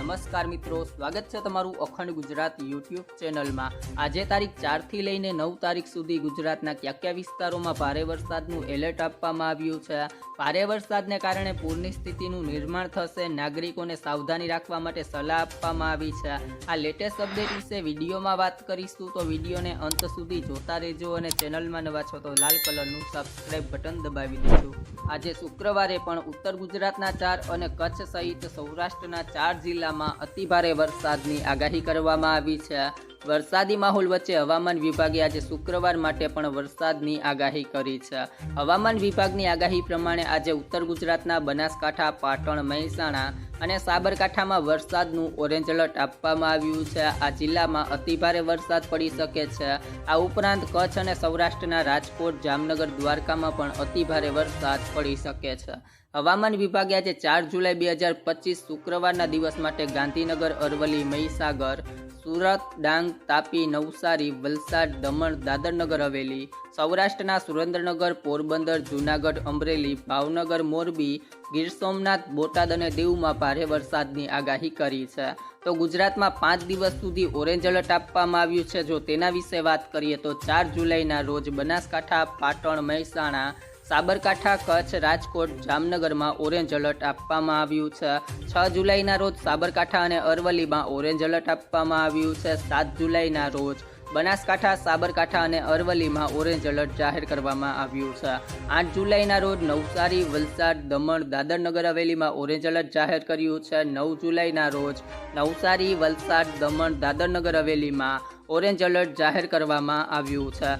નમસ્કાર મિત્રો, સ્વાગત છે તમારું અખંડ ગુજરાત યુટ્યુબ ચેનલમાં. આજે તારીખ ચારથી લઈને નવ તારીખ સુધી ગુજરાતના કયા કયા વિસ્તારોમાં ભારે વરસાદનું એલર્ટ આપવામાં આવ્યું છે? ભારે વરસાદને કારણે પૂરની સ્થિતિનું નિર્માણ થશે, નાગરિકોને સાવધાની રાખવા માટે સલાહ આપવામાં આવી છે. આ લેટેસ્ટ અપડેટ વિશે વિડીયોમાં વાત કરીશું તો વિડીયોને અંત સુધી જોતા રહેજો અને ચેનલમાં નવા છો તો લાલ કલરનું સબસ્ક્રાઈબ બટન દબાવી દેજો. આજે શુક્રવારે પણ ઉત્તર ગુજરાતના ચાર અને કચ્છ સહિત સૌરાષ્ટ્રના ચાર જિલ્લામાં અતિભારે વરસાદની આગાહી કરવામાં આવી છે. વરસાદી માહોલ વચ્ચે હવામાન વિભાગે આજે શુક્રવાર માટે પણ વરસાદની આગાહી કરી છે. હવામાન વિભાગની આગાહી પ્રમાણે આજે ઉત્તર ગુજરાતના બનાસકાંઠા, પાટણ, મહેસાણા અને સાબરકાંઠામાં વરસાદનું ઓરેન્જ એલર્ટ આપવામાં આવ્યું છે. આ જિલ્લામાં અતિભારે વરસાદ પડી શકે છે. આ ઉપરાંત કચ્છ અને સૌરાષ્ટ્રના રાજકોટ, જામનગર, દ્વારકામાં પણ અતિભારે વરસાદ પડી શકે છે. હવામાન વિભાગે આજે ચાર જુલાઈ બે હજાર પચીસ શુક્રવારના દિવસ માટે ગાંધીનગર, અરવલ્લી, મહીસાગર સુરત, ડાંગ, તાપી, નવસારી, વલસાડ, દમણ, દાદરનગર હવેલી, સૌરાષ્ટ્રના સુરેન્દ્રનગર, પોરબંદર, જૂનાગઢ, અમરેલી, ભાવનગર, મોરબી, ગીર સોમનાથ, બોટાદ અને દીવમાં ભારે વરસાદની આગાહી કરી છે. તો ગુજરાતમાં પાંચ દિવસ સુધી ઓરેન્જ એલર્ટ આપવામાં આવ્યું છે. જો તેના વિશે વાત કરીએ તો ચાર જુલાઈના રોજ બનાસકાંઠા, પાટણ, મહેસાણા સાબરકાંઠા, કચ્છ, રાજકોટ, જામનગરમાં ઓરેન્જ એલર્ટ આપવામાં આવ્યું છે. છ જુલાઈના રોજ સાબરકાંઠા અને અરવલ્લીમાં ઓરેન્જ એલર્ટ આપવામાં આવ્યું છે. સાત જુલાઈના રોજ બનાસકાંઠા, સાબરકાંઠા અને અરવલ્લીમાં ઓરેન્જ એલર્ટ જાહેર કરવામાં આવ્યું છે. આઠ જુલાઈના રોજ નવસારી, વલસાડ, દમણ, દાદરનગર હવેલીમાં ઓરેન્જ એલર્ટ જાહેર કર્યું છે. નવ જુલાઈના રોજ નવસારી, વલસાડ, દમણ, દાદરનગર હવેલીમાં ઓરેન્જ એલર્ટ જાહેર કરવામાં આવ્યું છે.